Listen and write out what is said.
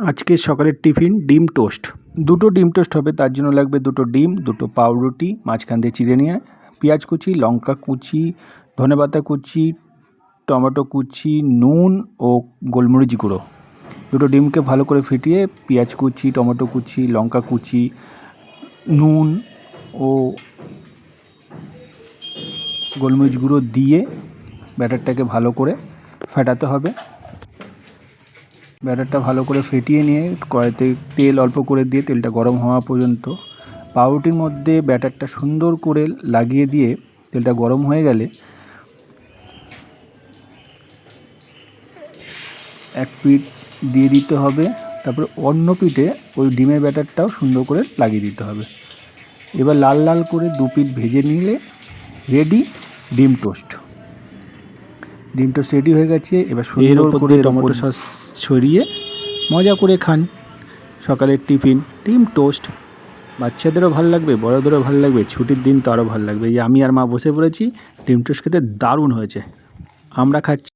আজকে সকালের টিফিন ডিম টোস্ট। দুটো ডিম টোস্ট হবে, তার জন্য লাগবে দুটো ডিম, দুটো পাউরুটি, মাঝখান দিয়ে চিড়ে নিয়ে, পেঁয়াজ কুচি, লঙ্কা কুচি, ধনেপাতা কুচি, টমেটো কুচি, নুন ও গোলমরিচ গুঁড়ো। দুটো ডিমকে ভালো করে ফিটিয়ে পেঁয়াজ কুচি, টমেটো কুচি, লঙ্কা কুচি, নুন ও গোলমরিচ গুঁড়ো দিয়ে ব্যাটারটাকে ভালো করে ফেটাতে হবে। ব্যাটারটা ভালো করে ফেটিয়ে নিয়ে কড়াইতে তেল অল্প করে দিয়ে তেলটা গরম হওয়া পর্যন্ত পাউরুটির মধ্যে ব্যাটারটা সুন্দর করে লাগিয়ে দিয়ে তেলটা গরম হয়ে গেলে এক পিঠ দিয়ে দিতে হবে। তারপরে অন্য পিঠে ওই ডিমের ব্যাটারটাও সুন্দর করে লাগিয়ে দিতে হবে। এবার লাল লাল করে দু পিঠ ভেজে নিলে রেডি ডিম টোস্ট। ডিম টোস্ট রেডি হয়ে গেছে এবার সুন্দর করে টমেটো সস ছড়িয়ে মজা করে খান। সকালের টিফিন ডিম টোস্ট। বাচ্চাদেরও ভালো লাগবে বড়দেরও ভালো লাগবে ছুটির দিন তো আরও ভালো লাগবে। এই আমি আর মা বসে পড়েছি ডিম টোস্ট খেতে দারুণ হয়েছে। আমরা খাচ্ছি।